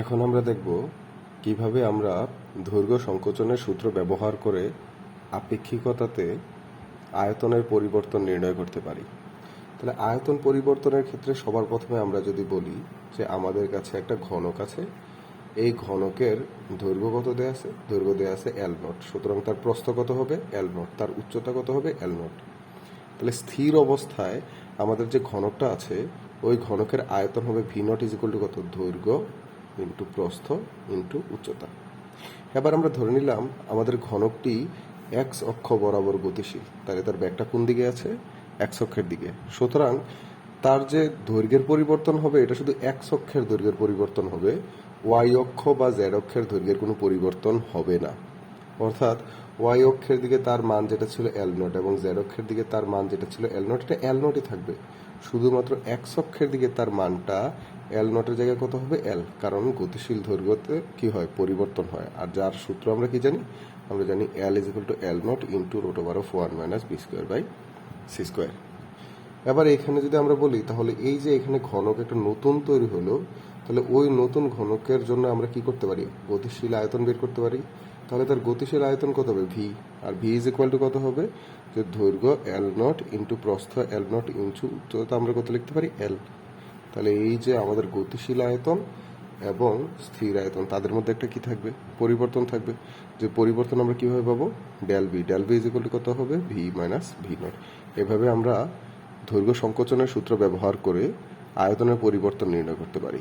এখন আমরা দেখব কীভাবে আমরা দৈর্ঘ্য সংকোচনের সূত্র ব্যবহার করে আপেক্ষিকতাতে আয়তনের পরিবর্তন নির্ণয় করতে পারি। তাহলে আয়তন পরিবর্তনের ক্ষেত্রে সবার প্রথমে আমরা যদি বলি যে আমাদের কাছে একটা ঘনক আছে, এই ঘনকের দৈর্ঘ্য কত দেয়া আছে? দৈর্ঘ্য দেয়া আছে এল নট সুতরাং তার প্রস্থ কত হবে? এল নট তার উচ্চতা কত হবে? এল নট তাহলে স্থির অবস্থায় আমাদের যে ঘনকটা আছে, ওই ঘনকের আয়তন হবে V naught is equal to কত? দৈর্ঘ্য ইন্টু প্রস্থ ইন্টু উচ্চতা। এবার আমরা ধরে নিলাম আমাদের ঘনকটি এক্স অক্ষ বরাবর গতিশীল। তাহলে তার ব্যাগটা কোন দিকে আছে? এক্স অক্ষের দিকে। সুতরাং তার যে দৈর্ঘ্যের পরিবর্তন হবে, এটা শুধু এক্স অক্ষের দৈর্ঘ্যের পরিবর্তন হবে। ওয়াই অক্ষ বা জেড অক্ষের দৈর্ঘ্যের কোনো পরিবর্তন হবে না। অর্থাৎ ওয়াই অক্ষের দিকে তার মান যেটা ছিল এল নট এবং জেড অক্ষের দিকে তার মান যেটা ছিল এল নট এটা এল নটই থাকবে। শুধুমাত্র এক্স অক্ষের দিকে তার মানটা এল নটের জায়গায় কত হবে? এল কারণ গতিশীল দৈর্ঘ্যতে কি হয়? পরিবর্তন হয়। আর যার সূত্র আমরা কি জানি? আমরা জানি L is equal to L naught into root over of one minus B square by C square এবার এখানে যদি আমরা বলি, তাহলে এই যে এখানে ঘনক একটা নতুন তৈরি হলো তাহলে ওই নতুন ঘনকের জন্য আমরা কি করতে পারি? গতিশীল আয়তন বের করতে পারি। তাহলে তার গতিশীল আয়তন কত হবে? V R V is equal to কত হবে? যে দৈর্ঘ্য এল নট ইন্টু প্রস্থ এল নট ইন্টু উচ্চতা আমরা কত লিখতে পারি? এল তাহলে এই যে আমাদের গতিশীল আয়তন এবং স্থির আয়তন, তাদের মধ্যে একটা কি থাকবে? পরিবর্তন থাকবে। যে পরিবর্তন আমরা কীভাবে পাবো? Del V del V is equal to কত হবে? ভি মাইনাস ভি নট এভাবে আমরা দৈর্ঘ্য সংকোচনের সূত্র ব্যবহার করে আয়তনের পরিবর্তন নির্ণয় করতে পারি।